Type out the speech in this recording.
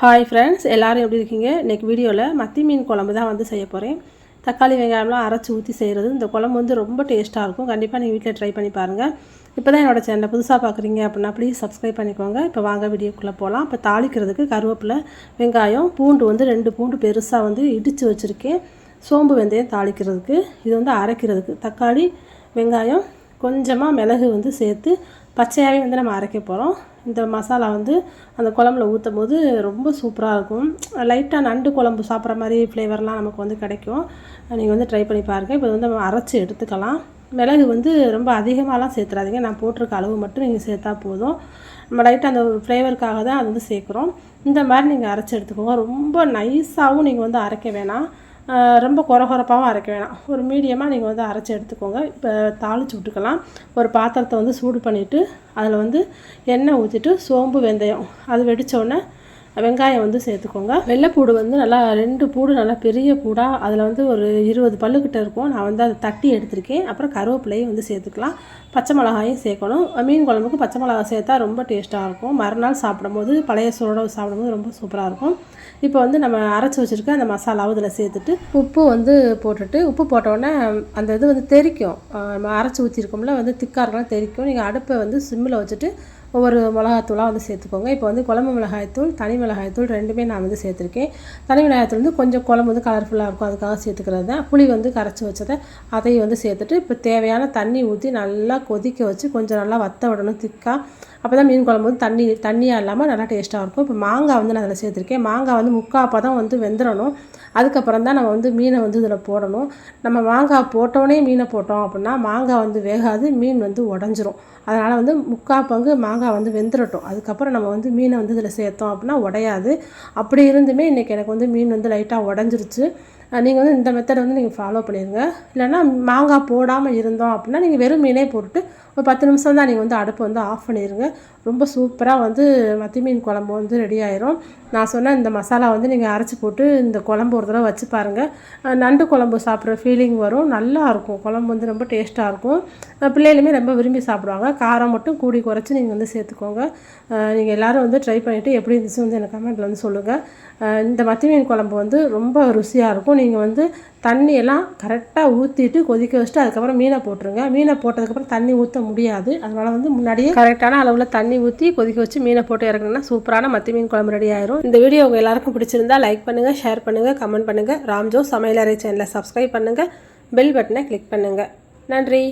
Hi friends எல்லோரும் எப்படி இருக்கீங்க? இன்றைக்கி வீடியோவில் மத்தி மீன் குழம்பு தான் வந்து செய்ய போகிறேன் தக்காளி வெங்காயம்லாம் அரைச்சி ஊற்றி செய்கிறது இந்த குழம்பு வந்து ரொம்ப டேஸ்ட்டாக இருக்கும். கண்டிப்பாக நீங்கள் வீட்டில் ட்ரை பண்ணி பாருங்கள் இப்போ தான் என்னோட சேனலை புதுசாக பார்க்குறீங்க அப்படின்னா ப்ளீஸ் சப்ஸ்கிரைப் பண்ணிக்கோங்க. இப்போ வாங்க வீடியோக்குள்ளே போகலாம் இப்போ தாளிக்கிறதுக்கு கருவேப்பிலை வெங்காயம் பூண்டு வந்து ரெண்டு பூண்டு பெருசாக வந்து இடித்து வச்சுருக்கேன். சோம்பு வெந்தயம் தாளிக்கிறதுக்கு. இது வந்து அரைக்கிறதுக்கு. தக்காளி வெங்காயம் கொஞ்சமாக மிளகு வந்து சேர்த்து பச்சையாகவே வந்து நம்ம அரைக்க போகிறோம் இந்த மசாலா வந்து அந்த குழம்புல ஊற்றும் போது ரொம்ப சூப்பராக இருக்கும். லைட்டாக நண்டு குழம்பு சாப்பிட்ற மாதிரி ஃப்ளேவர்லாம் நமக்கு வந்து கிடைக்கும். நீங்கள் வந்து ட்ரை பண்ணி பாருங்கள் இப்போ வந்து நம்ம அரைச்சி எடுத்துக்கலாம். மிளகு வந்து ரொம்ப அதிகமாகலாம் சேர்த்துறாதீங்க. நான் போட்டிருக்க அளவு மட்டும் நீங்கள் சேர்த்தா போதும். நம்ம லைட்டாக அந்த ஃப்ளேவருக்காக தான் அது வந்து சேர்க்குறோம். இந்த மாதிரி நீங்கள் அரைச்சி எடுத்துக்கோங்க. ரொம்ப நைஸாகவும் நீங்கள் வந்து அரைக்க வேணாம். ரொம்ப குறகுறப்பாகவும் அரைக்க வேணாம். ஒரு மீடியமாக நீங்கள் வந்து அரைச்சி எடுத்துக்கோங்க. இப்போ தாளிச்சு விட்டுக்கலாம். ஒரு பாத்திரத்தை வந்து சூடு பண்ணிவிட்டு அதில் வந்து எண்ணெய் ஊற்றிட்டு சோம்பு வெந்தயம். அது வெடித்தோடனே வெங்காயம் வந்து சேர்த்துக்கோங்க. வெள்ளைப்பூடு வந்து நல்லா ரெண்டு பூடு நல்லா பெரிய பூடாக அதில் வந்து ஒரு இருபது பல்லுக்கிட்ட இருக்கும். நான் வந்து அதை தட்டி எடுத்திருக்கேன். அப்புறம் கருவேப்பிலையும் வந்து சேர்த்துக்கலாம். பச்சை மிளகாயும் சேர்க்கணும். மீன் குழம்புக்கு பச்சை மிளகாய் சேர்த்தா ரொம்ப டேஸ்ட்டாக இருக்கும். மறுநாள் சாப்பிடும்போது பழைய சோட சாப்பிடும்போது ரொம்ப சூப்பராக இருக்கும். இப்போ வந்து நம்ம அரைச்சி வச்சுருக்க அந்த மசாலாவும் இதில் சேர்த்துட்டு உப்பு வந்து போட்டுட்டு உப்பு போட்ட அந்த இது வந்து தெறிக்கும் நம்ம அரைச்சி ஊற்றிருக்கோம்ல வந்து திக்காக இருக்கலாம் தெறிக்கும் நீங்கள் அடுப்பை வந்து சிம்மில் வச்சுட்டு ஒவ்வொரு மிளகாத்தூளாக வந்து சேர்த்துக்கோங்க. இப்போ வந்து குழம்பு மிளகாய்த்தூள் தனி மிளகாய்த்தூள் ரெண்டுமே நான் வந்து சேர்த்துருக்கேன். தனி மிளகாய்த்தூள் வந்து கொஞ்சம் குழம்பு வந்து கலர்ஃபுல்லாக இருக்கும். அதுக்காக சேர்த்துக்கிறது தான். புளி வந்து கரைச்சி வச்சதை அதையும் வந்து சேர்த்துட்டு இப்போ தேவையான தண்ணி ஊற்றி நல்லா கொதிக்க வச்சு கொஞ்சம் நல்லா வத்த விடணும் திக்காக அப்போ தான் மீன் குழம்பு வந்து தண்ணி தண்ணியாக இல்லாமல் நல்லா டேஸ்ட்டாக இருக்கும். இப்போ மாங்காய் வந்து நான் அதில் சேர்த்துருக்கேன். மாங்காய் வந்து முக்கால் பதம் வந்து வெந்துடணும் அதுக்கப்புறம் தான் நம்ம வந்து மீனை வந்து இதில் போடணும். நம்ம மாங்காய் போட்டோடனே மீனை போட்டோம் அப்படின்னா மாங்காய் வந்து வேகாது மீன் வந்து உடஞ்சிரும். அதனால் வந்து முக்கால் பங்கு மாங்காய் மாங்காய் வந்து வெந்துடட்டும் அதுக்கப்புறம் நம்ம வந்து மீனை வந்து இதில் சேர்த்தோம் அப்படின்னா உடையாது. அப்படி இருந்துமே இன்றைக்கி எனக்கு வந்து மீன் வந்து லைட்டாக உடஞ்சிருச்சு. நீங்கள் வந்து இந்த மெத்தடை வந்து நீங்கள் ஃபாலோ பண்ணிடுங்க இல்லைன்னா மாங்காய் போடாமல் இருந்தோம் அப்படின்னா நீங்கள் வெறும் மீனே போட்டுட்டு ஒரு பத்து நிமிஷம் தான் நீங்கள் வந்து அடுப்பை வந்து ஆஃப் பண்ணிடுங்க ரொம்ப சூப்பராக வந்து மத்தி மீன் குழம்பு வந்து ரெடி ஆயிரும். நான் சொன்ன இந்த மசாலா வந்து நீங்கள் அரைச்சி போட்டு இந்த குழம்பு ஒரு தடவை வச்சு பாருங்கள் நண்டு குழம்பு சாப்பிட்ற ஃபீலிங் வரும். நல்லா இருக்கும். குழம்பு வந்து ரொம்ப டேஸ்ட்டாக இருக்கும். பிள்ளைகளுமே ரொம்ப விரும்பி சாப்பிடுவாங்க. காரம் மட்டும் கூடி குறைச்சி நீங்கள் வந்து சேர்த்துக்கோங்க. நீங்கள் எல்லோரும் வந்து ட்ரை பண்ணிவிட்டு எப்படி இருந்துச்சு வந்து எனக்கு கமெண்ட்டில் வந்து சொல்லுங்கள் இந்த மத்தி மீன் குழம்பு வந்து ரொம்ப ருசியாக இருக்கும். நீங்கள் வந்து தண்ணியெல்லாம் கரெக்டாக ஊற்றிட்டு கொதிக்க வச்சுட்டு அதுக்கப்புறம் மீனை போட்டுருங்க. மீனை போட்டதுக்கப்புறம் தண்ணி ஊற்ற முடியாது. அதனால் வந்து முன்னாடியே கரெக்டான அளவில் தண்ணி தண்ணி ஊற்றி கொதிக்க வச்சு மீனை போட்டு இறக்கணும்னா சூப்பரான மத்தி மீன் குழம்பு ரெடி ஆயிரும். இந்த வீடியோ உங்கள் எல்லாருக்கும் பிடிச்சிருந்தா லைக் பண்ணுங்கள் ஷேர் பண்ணுங்கள் கமெண்ட் பண்ணுங்கள் ராம்ஜோ சமையலறை சேனலை சப்ஸ்கிரைப் பண்ணுங்கள் பெல் பட்டனை கிளிக் பண்ணுங்கள் நன்றி.